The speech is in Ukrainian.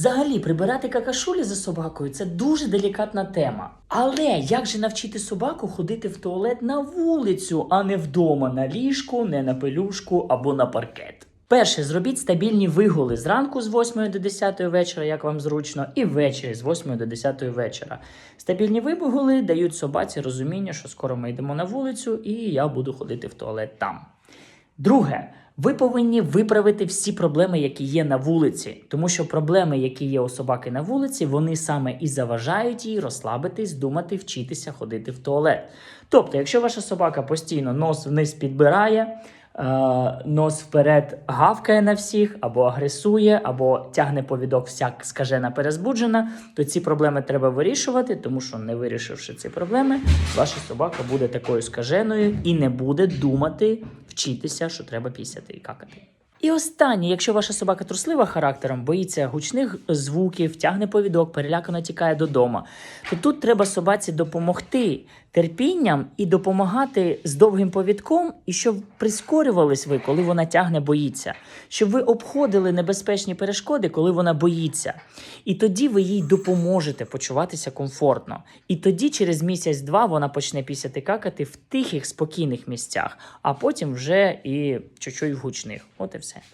Взагалі, прибирати какашулі за собакою це дуже делікатна тема. Але як же навчити собаку ходити в туалет на вулицю, а не вдома на ліжку, не на пелюшку або на паркет? Перше, зробіть стабільні вигули зранку з 8 до 10 вечора, як вам зручно, і ввечері з 8 до 10 вечора. Стабільні вигули дають собаці розуміння, що скоро ми йдемо на вулицю, і я буду ходити в туалет там. Друге, ви повинні виправити всі проблеми, які є на вулиці, тому що проблеми, які є у собаки на вулиці, вони саме і заважають їй розслабитись, думати, вчитися ходити в туалет. Тобто, якщо ваша собака постійно нос вниз підбирає, е, нос вперед гавкає на всіх, або агресує, або тягне повідок всяк скажена перезбуджена, то ці проблеми треба вирішувати, тому що не вирішивши ці проблеми, ваша собака буде такою скаженою і не буде думати, вчитися, що треба пісяти і какати. І останнє, якщо ваша собака труслива характером, боїться гучних звуків, тягне повідок, перелякано тікає додому, то тут треба собаці допомогти терпінням і допомагати з довгим повідком, і щоб прискорювались ви, коли вона тягне, боїться, щоб ви обходили небезпечні перешкоди, коли вона боїться. І тоді ви їй допоможете почуватися комфортно. І тоді, через місяць-два, вона почне пісяти какати в тихих, спокійних місцях, а потім вже і чуть-чуть в гучних. От і все. set.